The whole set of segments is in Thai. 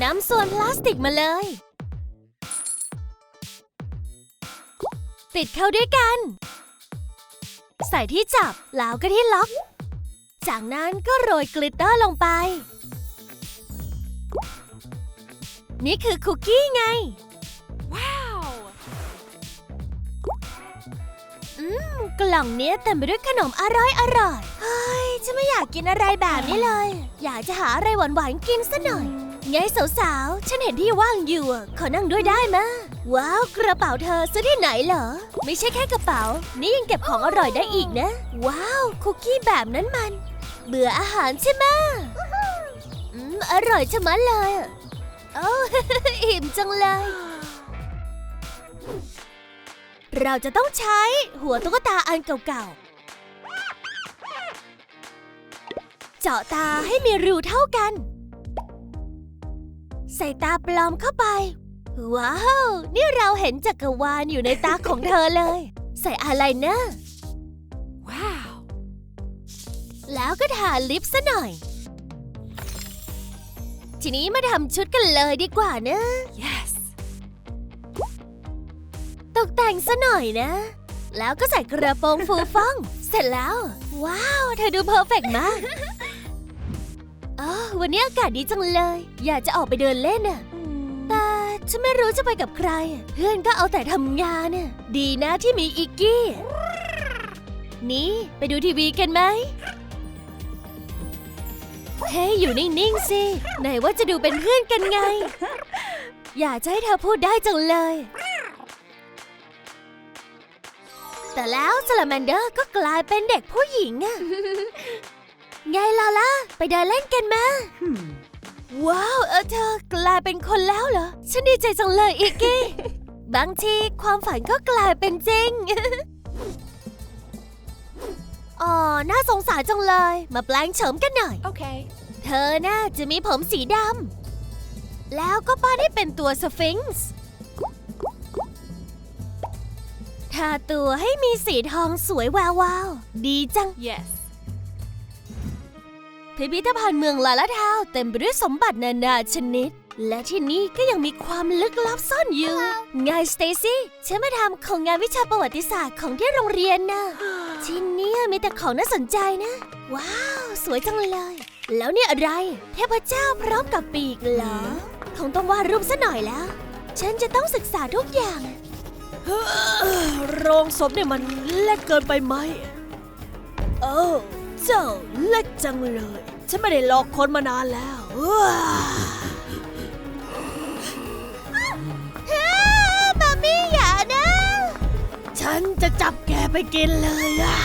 นำส่วนพลาสติกมาเลย ติดเข้าด้วยกัน ใส่ที่จับแล้วก็ที่ล็อก จากนั้นก็โรยกลิตเตอร์ลงไป นี่คือคุกกี้ไงอืม กล่องเนี้ยเต็มไปด้วยขนมอร่อยอร่อย เฮ้ยฉันไม่อยากกินอะไรแบบนี้เลย อยากจะหาอะไรหวานๆกินซะหน่อย ไงสาวๆ ฉันเห็นที่ว่างอยู่อะขอนั่งด้วยได้มะ ว้าวกระเป๋าเธอซื้อที่ไหนเหรอ ไม่ใช่แค่กระเป๋า นี่ยังเก็บของอร่อยได้อีกนะ ว้าวคุกกี้แบบนั้นมัน เบื่ออาหารใช่ไหมะอืมอร่อยชะมัดเลยอะโอ้ อิ่มจังเลย เราจะต้องใช้หัวตุ๊กตาอันเก่าๆ เจาะตาให้มีรูเท่ากัน ส่ตาปลอมเข้าไป ว้าว นี่เราเห็นจักรวาลอยู่ในตาของเธอเลย ใส่อะไรนะ ว้าว แล้วก็ทาลิปซะหน่อย ทีนี้มาทำชุดกันเลยดีกว่านะ yes ตกแต่งซะหน่อยนะ แล้วก็ใส่กระโปรงฟูฟ่อง เสร็จแล้ว ว้าว เธอดูเพอร์เฟกต์มาก อ๋อวันนี้อากาศดีจังเลย อยากจะออกไปเดินเล่นน่ะแต่ฉันไม่รู้จะไปกับใคร เพื่อนก็เอาแต่ทำงานน่ะดีนะที่มีอิกกี้ นี่ไปดูทีวีกันไหมเฮ้ยอยู่นิ่ง ๆ สิ ไหนว่าจะดูเป็นเพื่อนกันไง อยากจะให้เธอพูดได้จังเลย แต่แล้วสลาแมนเดอร์ก็กลายเป็นเด็กผู้หญิงอะ ไงล่ะล่ะ ไปเดินเล่นกันมา ว้าว เออเธอกลายเป็นคนแล้วเหรอ ฉันดีใจจังเลยอีกกี้ บางทีความฝันก็กลายเป็นจริง อ๋อ น่าสงสารจังเลย มาแปลงโฉมกันหน่อย Okay. เธอน่าจะมีผมสีดำ แล้วก็ป้าได้เป็นตัวสฟิงซ์ ทาตัวให้มีสีทองสวยแวววาว ดีจัง Yes. พิพิธภัณฑ์เมืองลาลาทาวเต็มไปด้วยสมบัตินานาชนิด และที่นี่ก็ยังมีความลึกลับซ่อนอยู่ ไงสเตซี่ฉันมาทำของงานวิชาประวัติศาสตร์ของที่โรงเรียนนะที่เนี่ยมีแต่ของน่าสนใจนะ ว้าว สวยจังเลย แล้วเนี่ยอะไร เทพเจ้าพร้อมกับปีกเหรอ คงต้องวาดรูปซะหน่อยแล้ว ฉันจะต้องศึกษาทุกอย่างโรงศพเนี่ยมันเล็กเกินไปไหม เออ เจ้าเล็กจังเลย ฉันไม่ได้หลอกคนมานานแล้วมามี่อย่านะ ฉันจะจับแกไปกินเลยอะ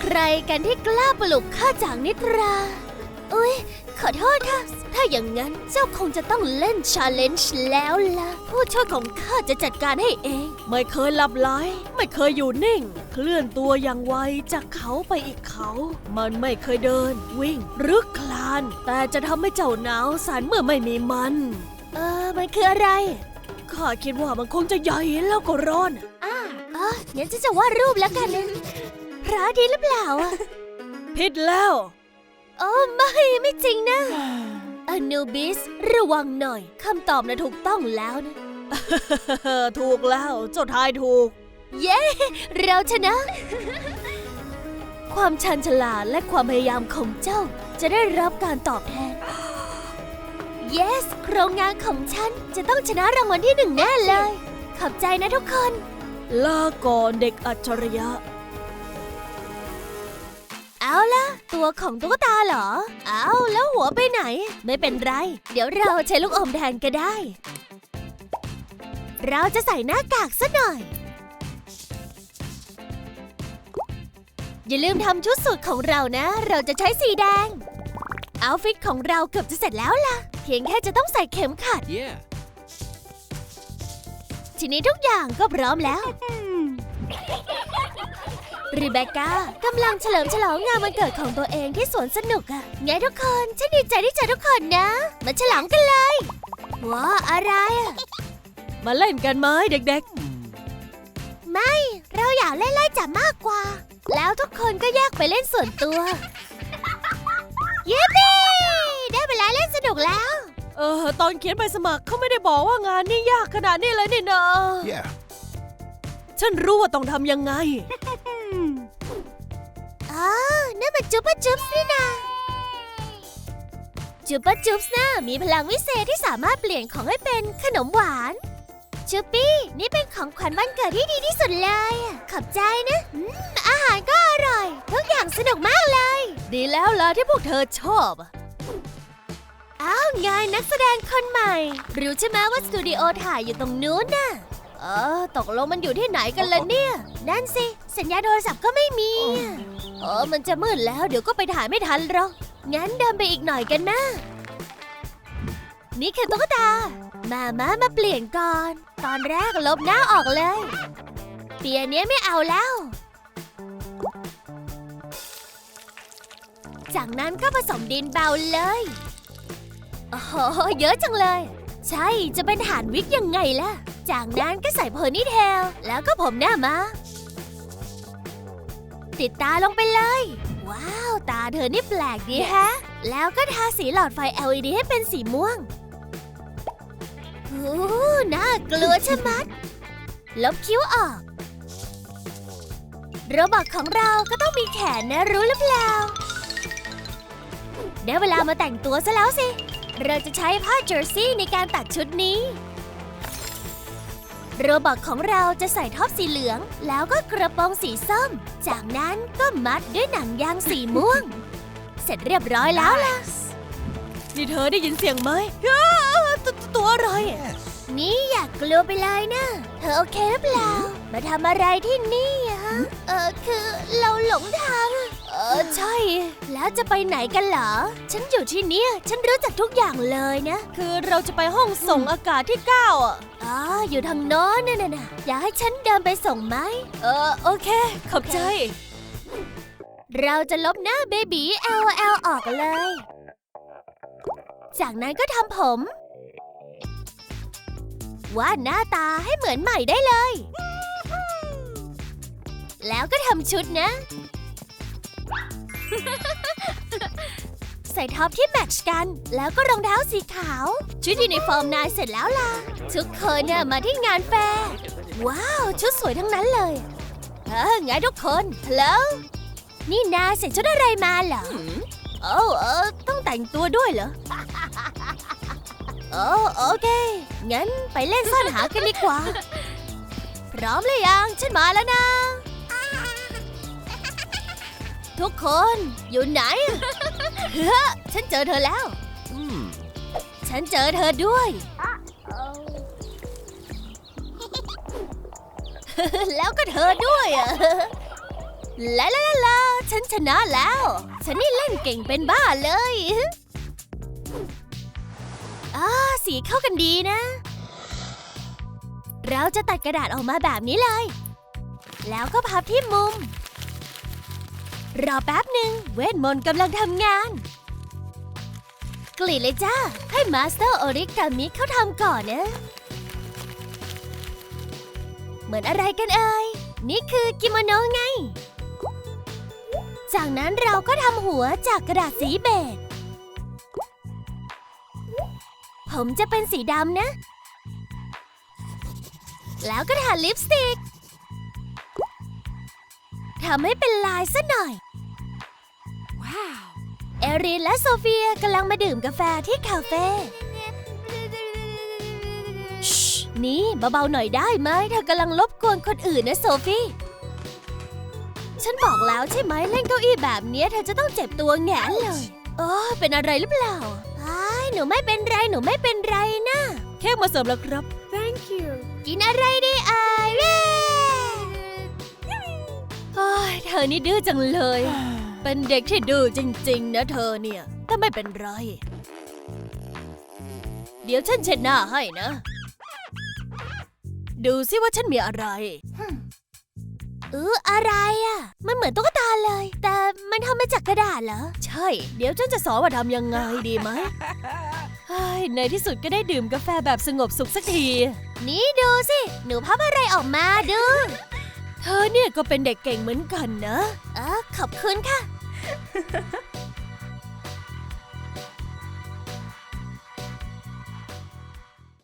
ใครกันที่กล้าปลุกข้าจากนิทรา อุ้ยขอโทษค่ะ ถ้าอย่างนั้นเจ้าคงจะต้องเล่นชาเลนจ์แล้วล่ะ ผู้ช่วยของข้าจะจัดการให้เอง ไม่เคยหลับไหลไม่เคยอยู่นิ่ง เคลื่อนตัวอย่างไวจากเขาไปอีกเขา มันไม่เคยเดิน วิ่งหรือคลาน แต่จะทำให้เจ้าหนาวสันเมื่อไม่มีมัน เออ มันคืออะไรข้าคิดว่ามันคงจะใหญ่แล้วก็ร้อนอ่าอ๋องั้นฉันจะวาดรูปแล้วกันนะพระอาทิตย์หรือเปล่าอะผิดแล้ว โอ้ไม่ไม่จริงนะอนูบิสระวังหน่อยคำตอบนะถูกต้องแล้วนะ ถูกแล้วเจ้าทายถูก เย้ เราชนะ ความชันฉลาดและความพยายามของเจ้า จะได้รับการตอบแทน yes โครงงานของฉันจะต้องชนะรางวัลที่หนึ่งแน่เลย ขอบใจนะทุกคน ลาก่อนเด็กอัจฉริยะ เอาล่ะตัวของตุ๊กตาเหรอ เอาแล้วหัวไปไหน ไม่เป็นไร เดี๋ยวเราใช้ลูกอมแทนก็ได้ เราจะใส่หน้ากากซะหน่อย อย่าลืมทำชุดสูทของเรานะ เราจะใช้สีแดงเอาฟิตของเราเกือบจะเสร็จแล้วล่ะ เพียงแค่จะต้องใส่เข็มขัด Yeah. ทีนี้ทุกอย่างก็พร้อมแล้ว รีเบคก้ากำลังเฉลิมฉลองงานวันเกิดของตัวเองที่สวนสนุกอะไงทุกคน ฉันดีใจที่เจอทุกคนนะ มาฉลองกันเลย ว้าอะไรอะมาเล่นกันไหมเด็กไม่ เราอยากเล่นไล่จับมากกว่า แล้วทุกคนก็แยกไปเล่นส่วนตัว เย้ปี้เล่นสนุกแล้ว เออ ตอนเขียนใบสมัครเขาไม่ได้บอกว่างานนี่ยากขนาดนี้เลยนี่นะ Yeah. ฉันรู้ว่าต้องทำยังไงอ๋อ นั่นมันจุ๊บปะจุ๊บส์นี่นะจุ๊บปะจุ๊บส์นะมีพลังวิเศษที่สามารถเปลี่ยนของให้เป็นขนมหวานจุ๊บปี้นี่เป็นของขวัญวันเกิดที่ดีที่สุดเลย ขอบใจนะอืมอาหารก็อร่อย ทุกอย่างสนุกมากเลย ดีแล้วล่ะที่พวกเธอชอบอ้าวไงนักแสดงคนใหม่ รู้ใช่ไหมว่าสตูดิโอถ่ายอยู่ตรงนู้นน่ะ เออตกลงมันอยู่ที่ไหนกันล่ะเนี่ย นั่นสิ สัญญาโทรศัพท์ก็ไม่มี เออมันจะมืดแล้วเดี๋ยวก็ไปถ่ายไม่ทันหรอก งั้นเดินไปอีกหน่อยกันนะ นี่คือตุ๊กตา มามามาเปลี่ยนก่อน ตอนแรกลบหน้าออกเลย เปียเนี้ยไม่เอาแล้ว จากนั้นก็ผสมดินเบาเลย โอ้โห เยอะจังเลย ใช่ จะเป็นฐานวิกยังไงล่ะ จากนั้นก็ใส่เพอร์นี่เทล แล้วก็ผมหน้ามา ติดตาลงไปเลย ว้าว ตาเธอนี่แปลกดีแฮะ แล้วก็ทาสีหลอดไฟ LED ให้เป็นสีม่วงโอ้น่ากลัวชะมัด ลบคิ้วออก โรบอทของเราก็ต้องมีแขนนะรู้หรือเปล่าได้เวลามาแต่งตัวซะแล้วสิ เราจะใช้ผ้าเจอร์ซี่ในการตัดชุดนี้ โรบอทของเราจะใส่ท็อปสีเหลือง แล้วก็กระโปรงสีส้ม จากนั้นก็มัดด้วยหนังยางสีม่วง เสร็จเรียบร้อยแล้วล่ะ นี่เธอได้ยินเสียงไหมอ้าตัวตัวอะไร Yes. นี่อยากกลัวไปเลยนะ เธอโอเคหรือเปล่า มาทำอะไรที่นี่อะฮะ เออคือเราหลงทางอะเออใช่ แล้วจะไปไหนกันเหรอ ฉันอยู่ที่เนี่ยฉันรู้จักทุกอย่างเลยนะ คือเราจะไปห้องส่งอากาศที่เก้าอะอ๋ออยู่ทางโน้นน่ะนะอยากให้ฉันเดินไปส่งไหม เออโอเค ขอบใจ เราจะลบหน้าเบบี L L ออกเลย จากนั้นก็ทำผมวาดหน้าตาให้เหมือนใหม่ได้เลย แล้วก็ทำชุดนะ ใส่ท็อปที่แมทช์กัน แล้วก็รองเท้าสีขาว ชุดยูนิฟอร์มนายเสร็จแล้วล่ะ ทุกคนเนี่ยมาที่งานแฟร์ว้าว ชุดสวยทั้งนั้นเลยเออไงทุกคนฮัลโหลนี่นาใส่ชุดอะไรมาเหรอโอ้เออต้องแต่งตัวด้วยเหรอโอ้โอเค งั้นไปเล่นซ่อนหากันดีกว่า พร้อมหรือยัง ฉันมาแล้วนะ ทุกคนอยู่ไหน เฮ้อฉันเจอเธอแล้ว ฉันเจอเธอด้วย แล้วก็เธอด้วยอะลาลาลาลาฉันชนะแล้ว ฉันนี่เล่นเก่งเป็นบ้าเลยอ่าสีเข้ากันดีนะ เราจะตัดกระดาษออกมาแบบนี้เลย แล้วก็พับที่มุม รอแป๊บหนึ่งเวทมนต์กำลังทำงาน กลีดเลยจ้า ให้มาสเตอร์โอริกามิเขาทำก่อนนะ เหมือนอะไรกันเอ่ย นี่คือกิโมโนไง จากนั้นเราก็ทำหัวจากกระดาษสีเบจผมจะเป็นสีดำนะ แล้วก็ทาลิปสติกทำให้เป็นลายซะหน่อย เอรินและโซเฟียกำลังมาดื่มกาแฟที่คาเฟ่ชนี่เบาๆหน่อยได้ไหมเธอกำลังรบกวนคนอื่นนะโซฟีฉันบอกแล้วใช่ไหมเล่นเก้าอี้แบบเนี้ยเธอจะต้องเจ็บตัวแหงนเลยเออเป็นอะไรหรือเปล่าไอ้ายหนูไม่เป็นไรหนูไม่เป็นไรนะเค้กมาเสิร์ฟแล้วครับ Thank you กินอะไรดีเอ่ยเย้เฮ้ยเธอนี่ดื้อจังเลย เป็นเด็กที่ดื้อจริง ๆ นะเธอเนี่ย แต่ไม่เป็นไร เดี๋ยวฉันเช็ดหน้าให้นะ ดูสิว่าฉันมีอะไร เอออะไรอะ มันเหมือนตุ๊กตาเลย แต่มันทำมาจากกระดาษเหรอ ใช่ เดี๋ยวฉันจะสอนว่าทำยังไงดีไหมเฮ้ยในที่สุดก็ได้ดื่มกาแฟแบบสงบสุขสักที นี่ดูสิ หนูพับอะไรออกมาดู เธอเนี่ยก็เป็นเด็กเก่งเหมือนกันนะ เออขอบคุณค่ะ